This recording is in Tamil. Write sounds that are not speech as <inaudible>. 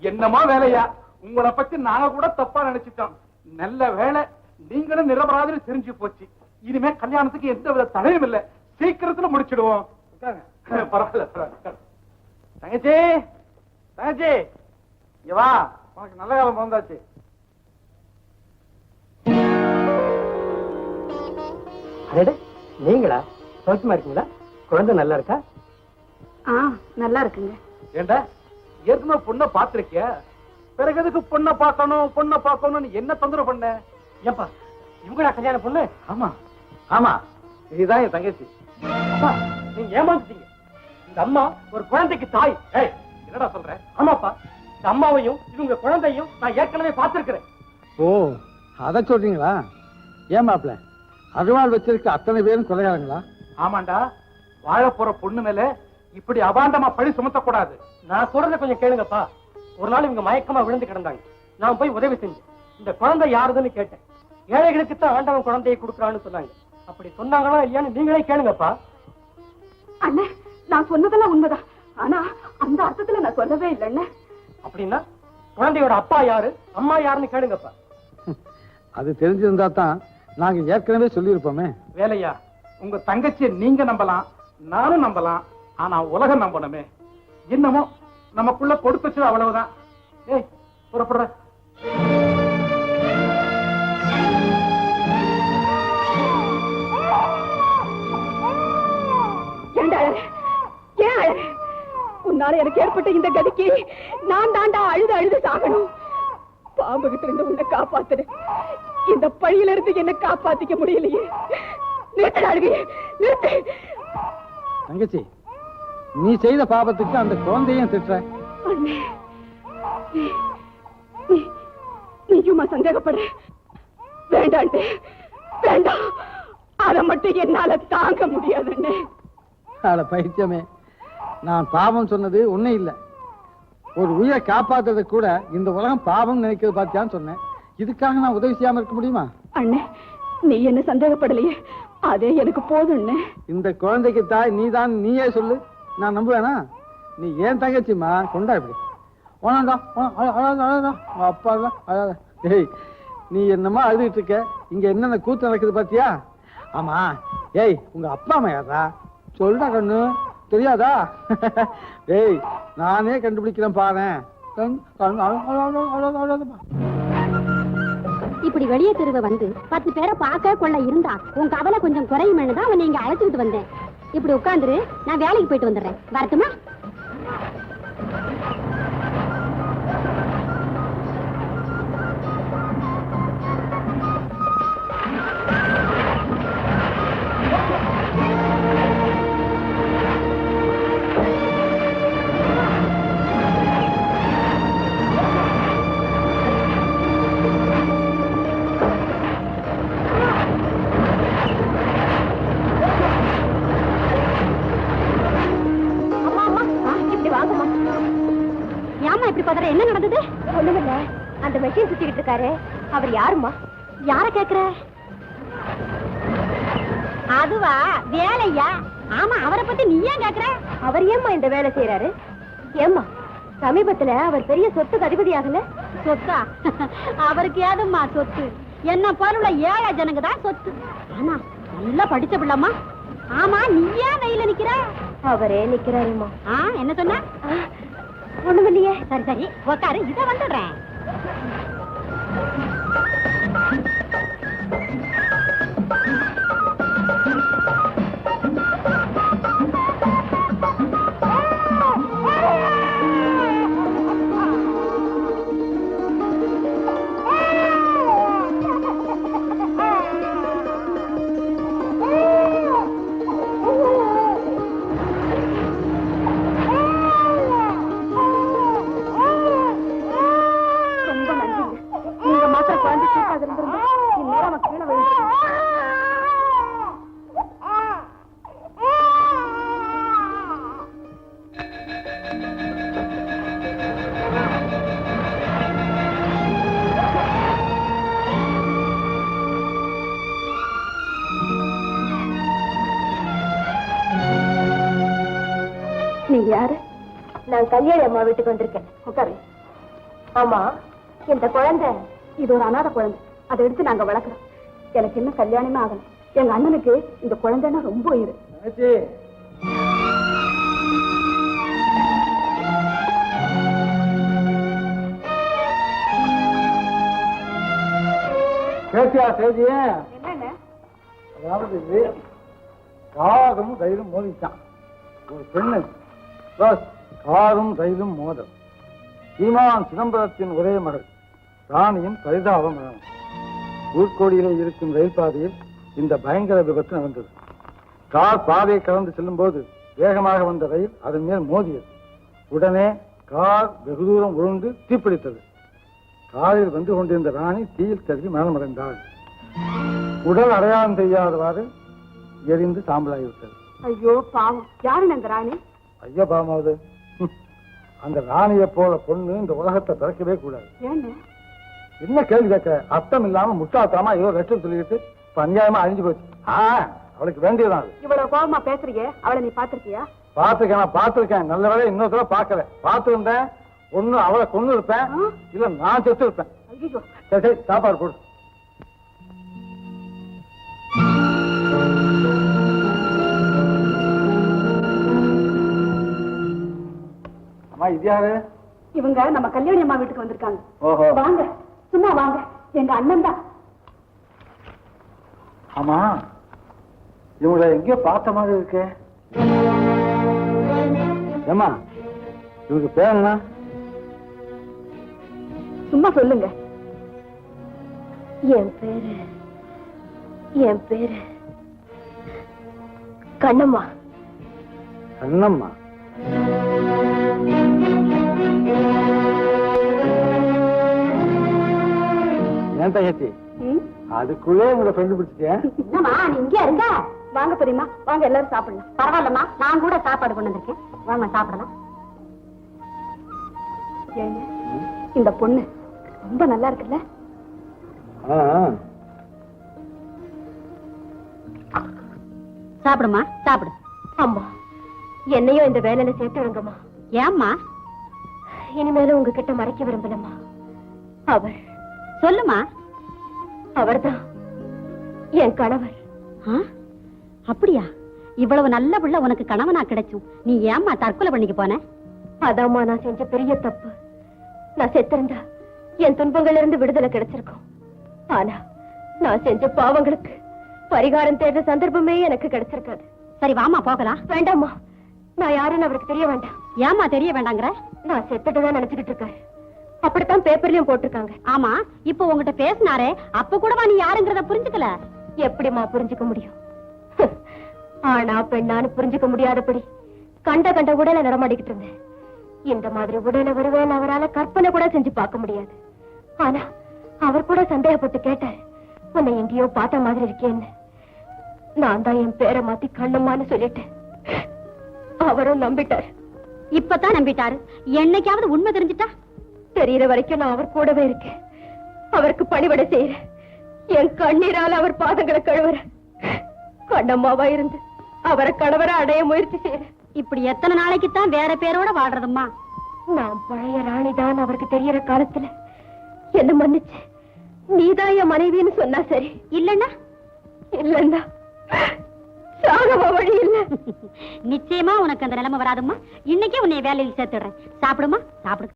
என்னமா வேலையா? உங்களை பத்தி நாங்க கூட தப்பா நினைச்சிட்டோம். நல்ல வேலை நீங்களும் நிரபராதிரி தெரிஞ்சு போச்சு. இனிமே கல்யாணத்துக்கு எந்த வித தடையும் இல்ல. சீக்கிரத்துல முடிச்சிடுவோம். தங்கச்சி தங்கச்சி இங்க வா. உனக்கு நல்ல காலம் பிறந்தாச்சு. நீங்களா? சௌக்கியமா இருக்கீங்களா? குழந்தை நல்லா இருக்கா? ஆ நல்லா இருக்குங்க. ஏண்டா? ஏற்கனவே பொண்ணை பாத்திருக்கிய பிறகு எதுக்கு பொண்ணை பார்க்கணும் பொண்ணை பார்க்கணும்னு என்ன தொந்தரவு பண்ண? ஏப்பா இவங்களா கல்யாண பொண்ணு? ஆமா ஆமா இதுதான் என் தங்கச்சி. அப்பா நீங்க ஏமாந்துட்டீங்க. இந்த அம்மா ஒரு குழந்தைக்கு தாய். ஏய் என்னடா சொல்ற? ஆமாப்பா இந்த அம்மாவையும் இவங்க குழந்தையும் நான் ஏற்கனவே பார்த்திருக்கிறேன். ஓ அத சொல்றீங்களா? ஏன் மாப்பிள அருவாள் வச்சிருக்க அத்தனை பேரும் கொலைகாரங்களா? ஆமாண்டா வாழ போற பொண்ணு மேல இப்படி அபாண்டமா பழி சுமத்த கூடாது நான் சொல்றத கொஞ்சம் கேளுங்கப்பா. ஒரு நாள் இவங்க மயக்கமா விழுந்து கிடந்தாங்க. நான் போய் உதவி செஞ்சேன். இந்த குழந்தை யாருதுன்னு கேட்டேன். ஏழைகளுக்கு தான் ஆண்டவன் குழந்தையை கொடுக்குறான்னு சொன்னாங்க. அப்படி சொன்னாங்களா இல்லையான்னு நீங்களே கேளுங்கப்பா. அண்ணே நான் சொன்னதெல்லாம் உண்மைதான். ஆனா அந்த அர்த்தத்துல நான் சொல்லவே இல்லை அண்ணே அப்படின்னா குழந்தையோட அப்பா யாரு அம்மா யாருன்னு கேளுங்கப்பா. அது தெரிஞ்சிருந்தா தான் நாங்க ஏற்கனவே சொல்லியிருப்போமே. வேலையா? உங்க தங்கச்சியை நீங்க நம்பலாம் நானும் நம்பலாம் ஆனா உலகம் நம்பணுமே. என்னமோ நமக்குள்ள கொடுத்துச்சு அவ்வளவுதான். ஏய் புறப்படுற. உன்னால எனக்கு ஏற்பட்ட இந்த கதிக்கு நான் தாண்டா அழுது அழுது சாகணும். பாம்பு கிட்ட இருந்து உன்னை காப்பாத்துறேன். இந்த பழியில இருந்து என்ன காப்பாத்திக்க முடியலையே. நிறுத்து அழுகையே நிறுத்து. தங்கச்சி நீ செய்த பாபத்துக்கு அந்த குழந்தையும் திட்டுற. நீயுமா சந்தேகப்படுற வேண்டாண்டே வேண்டாம் அதை மட்டும் என்னால தாங்க முடியாது அட பைத்தியமே நான் பாவம் சொன்னது ஒண்ணே இல்ல. ஒரு உயிரை காப்பாத்துறது கூட இந்த உலகம் பாவம் நினைக்கிறது பார்த்தியான்னு சொன்னேன். இதுக்காக நான் உதவி செய்யாம இருக்க முடியுமா? அண்ணே நீ என்ன சந்தேகப்படலையே? அதே எனக்கு போதும் இந்த குழந்தைக்கு தாய் நீதான் நீயே சொல்லு. நான் நம்புவேனா? நீ ஏன் தங்கச்சிம்மா? கொண்டா இப்படி. ஓனாண்டா அப்பா அழாத ஏய் நீ என்னமா அழுதுட்டு இருக்க? இங்க என்னென்ன கூத்து நடக்குது பாத்தியா? ஆமா. ஏய் உங்க அப்பா அம்மா யாரா சொல்டா கண்ணு. தெரியாதா? <laughs> ஏய் நானே கண்டுபிடிக்கிறேன் பாரு கண் கண் அழ- அழாத அழாத இப்படி வெளியே தெருவ வந்து பத்து பேரை பார்க்க கொள்ள இருந்தா உன் கவலை கொஞ்சம் குறையுமென்னு தான் அவனை இங்க அழைச்சிட்டு வந்தேன். இப்படி உட்காந்துரு நான் வேலைக்கு போயிட்டு வந்துடுறேன். வரட்டுமா? அந்த மெஷின் சுத்திக்கிட்டு இருக்காரு. அவர் யாரும்மா? யார கேக்குற? அதுவா? வேலையா? ஆமா அவரை பத்தி நீ ஏன் கேக்குற? அவர் ஏம்மா இந்த வேலை செய்யறாரு ஏம்மா சமீபத்துல அவர் பெரிய சொத்துக்கு அதிபதி ஆகல? சொத்தா? <laughs> அவருக்கு ஏதும்மா சொத்து? என்ன போல ஏழை ஜனங்க தான் சொத்து. ஆமா நல்லா படிச்ச பிள்ளம்மா. ஆமா நீ ஏன் வெயில நிக்கிற? அவரே நிக்கிறாருமா என்ன சொன்ன? ஒண்ணுமில்லையே சரி சரி உக்காரு இத வந்துடுறேன். நான் கல்யாணி அம்மா வீட்டுக்கு வந்திருக்கேன். உட்காரு. ஆமா இந்த குழந்தை இது ஒரு அனாதை குழந்தை. அதை எடுத்து நாங்க வளர்க்குறோம். எனக்கு இன்னும் கல்யாணமே ஆகல எங்க அண்ணனுக்கு இந்த குழந்தைன்னா ரொம்ப உயிர். கேட்டியா செய்திய அதாவது காரும் ரயிலும் மோதிச்சான். ஒரு பெண்ணு. பஸ் காரும் ரயிலும் மோதல். சீமான் சிதம்பரத்தின் ஒரே மகள் ராணியின் பரிதாப மரணம். ஊர்கோடியிலே இருக்கும் ரயில் பாதையில் இந்த பயங்கர விபத்து நடந்தது. கார் பாதையை கடந்து செல்லும் போது வேகமாக வந்த ரயில் அதன் மேல் மோதியது. உடனே கார் வெகு தூரம் உருண்டு தீப்பிடித்தது. காரில் வந்து கொண்டிருந்த ராணி தீயில் கருகி மரணமடைந்தாள். உடல் அடையாளம் தெரியாதவாறு எரிந்து சாம்பலாகிவிட்டது ஐயோ பாவம். யாருன்னு அந்த ராணி? ஐயா பாமாவது. <laughs> அந்த ராணியை போல பொண்ணு இந்த உலகத்தை பிறக்கவே கூடாது. என்ன கேள்வி கேட்க அர்த்தம் இல்லாம முட்டாள்தனமா ஏதோ லட்சம் சொல்லிட்டு இப்ப அநியாயமா அழிஞ்சு போச்சு. அவளுக்கு வேண்டியதான் இவ்வளவு கோபமா பேசுறீங்க? அவளை நீ பாத்திருக்கியா பார்த்துருக்கேன் நான் பார்த்துருக்கேன். நல்ல வேலை இன்னொரு தடவை பார்க்கல. பார்த்துருந்தேன் ஒண்ணு அவளை கொண்டு இருப்பேன் இல்ல நான் செத்து இருப்பேன் சரி சரி சாப்பாடு போடு. அம்மா இது யாரு? இவங்க நம்ம கல்யாணி அம்மா வீட்டுக்கு வந்திருக்காங்க. ஓஹோ. வாங்க சும்மா வாங்க. எங்க அண்ணன் தான். ஆமா இவங்கள எங்கேயோ பார்த்த மாதிரி இருக்கே. ஏமா இவங்க பேர் என்ன? சும்மா சொல்லுங்க. என் பேரு என் பேரு கண்ணம்மா. கண்ணம்மா? ஏன் தங்கச்சி? அதுக்குள்ளே உங்களை என்னம்மா நீ இங்கே இருக்க? வாங்க பெரியம்மா வாங்க எல்லாரும் சாப்பிடலாம். பரவாயில்லம்மா நான் கூட சாப்பாடு கொண்டு வந்திருக்கேன். வாங்க சாப்பிடலாம். இந்த பொண்ணு ரொம்ப நல்லா இருக்குல்ல? சாப்பிடுமா சாப்பிடு. அம்மா என்னையும் இந்த வேலையில சேர்த்து விடுங்கம்மா. ஏம்மா? இனிமேலும் உங்ககிட்ட மறைக்க விரும்பலம்மா. அவர் சொல்லுமா அவர்தான். என் கணவர். அப்படியா? இவ்வளவு நல்ல பிள்ளை உனக்கு கணவனா கிடைச்சும் நீ ஏம்மா தற்கொலை பண்ணிக்க போன? அதாம்மா நான் செஞ்ச பெரிய தப்பு. நான் செத்திருந்தா என் துன்பங்கள்ல இருந்து விடுதலை கிடைச்சிருக்கும். ஆனா நான் செஞ்ச பாவங்களுக்கு பரிகாரம் தேடுற சந்தர்ப்பமே எனக்கு கிடைச்சிருக்காது. சரி வாமா போகலாம். வேண்டாம்மா. நான் யாருன்னு அவருக்கு தெரிய வேண்டாம். ஏமா தெரிய வேண்டாங்கிற? நான் செத்துட்டுதான் நினைச்சுக்கிட்டு இருக்கேன் அப்படித்தான் பேப்பர்லயும் போட்டிருக்காங்க. ஆமா இப்போ உங்ககிட்ட பேசினாரே அப்ப கூடவா நீ யாருங்கிறத புரிஞ்சுக்கல? எப்படிம்மா புரிஞ்சுக்க முடியும்? ஆனா பெண்ணான்னு புரிஞ்சுக்க முடியாதபடி கண்ட கண்ட உடலை நடமாடிக்கிட்டு இருந்தேன். இந்த மாதிரி உடலை வருவேன் அவரால கற்பனை கூட செஞ்சு பார்க்க முடியாது. ஆனா அவர் கூட சந்தேகப்பட்டு கேட்டார் உன்னை எங்கேயோ பார்த்த மாதிரி இருக்கேன்னு. நான் தான் என் பேரை மாத்தி கண்ணம்மான்னு சொல்லிட்டேன். அவரும் நம்பிட்டார். இப்பதான் நம்பிட்டாரு. என்னைக்காவது உண்மை தெரிஞ்சிட்டா தெரியற வரைக்கும் நான் அவர் கூடவே இருக்கேன். அவருக்கு பணிவிடை செய்யறேன். என் கண்ணீரால அவர் பாதங்களை கழுவுறேன் கண்ணம்மாவா இருந்து அவரை கணவரை அடைய முயற்சி செய்யறேன். இப்படி எத்தனை நாளைக்கு தான் வேற பேரோட வாழ்றதும்மா? நான் பழைய ராணிதான் அவருக்கு தெரியற காலத்துல. என்ன மன்னிச்சு. நீதான் என் மனைவின்னு சொன்னா சரி. இல்லன்னா? இல்லன்னா சாகவ வழி இல்ல. <laughs> நிச்சயமா உனக்கு அந்த நிலைமை வராதும்மா. இன்னைக்கே உன்னை வேலையில் சேர்த்துடுறேன். சாப்பிடுமா? சாப்பிடு.